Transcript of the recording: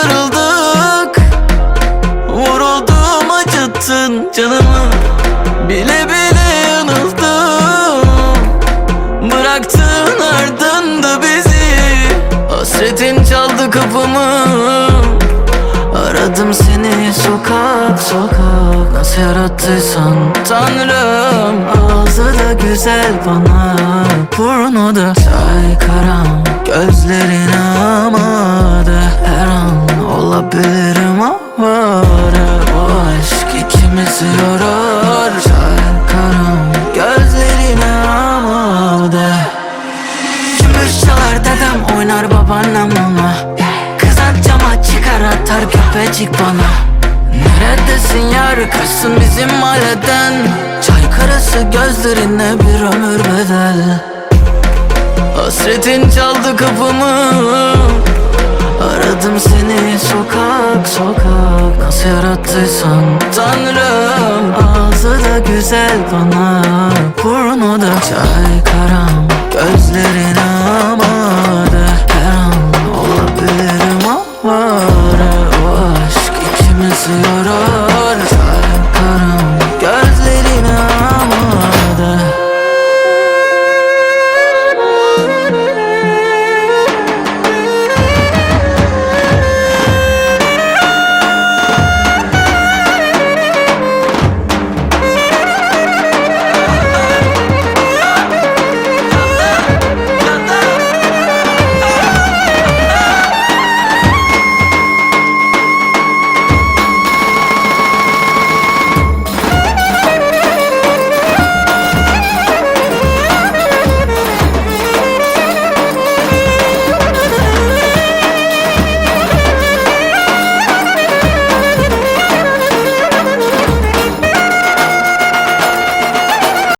kırıldık Vuruldum acıttın canımı. Bile bile yanıldım. Bıraktın ardında bizi. Hasretin çaldı kapımı. Aradım seni sokak sokak. Nasıl yarattıysan Tanrım. Ağzı da güzel bana Burnu da çay karan Gözlerin amadı. İkimizi yorar Çay karam Gözlerin amade Cümbüş çalar dedem oynar babaannem ona. Kızar cama çıkar atar köpecik bana. Neredesin yar kaçsın bizim mahalleden. Çay karası gözlerine bir ömür bedel. Hasretin çaldı kapımı. Aradım seni sokak sokak Nasıl yarattıysan Tanrım Ağzı da güzel bana Burnu da çay karam Gözlerin ama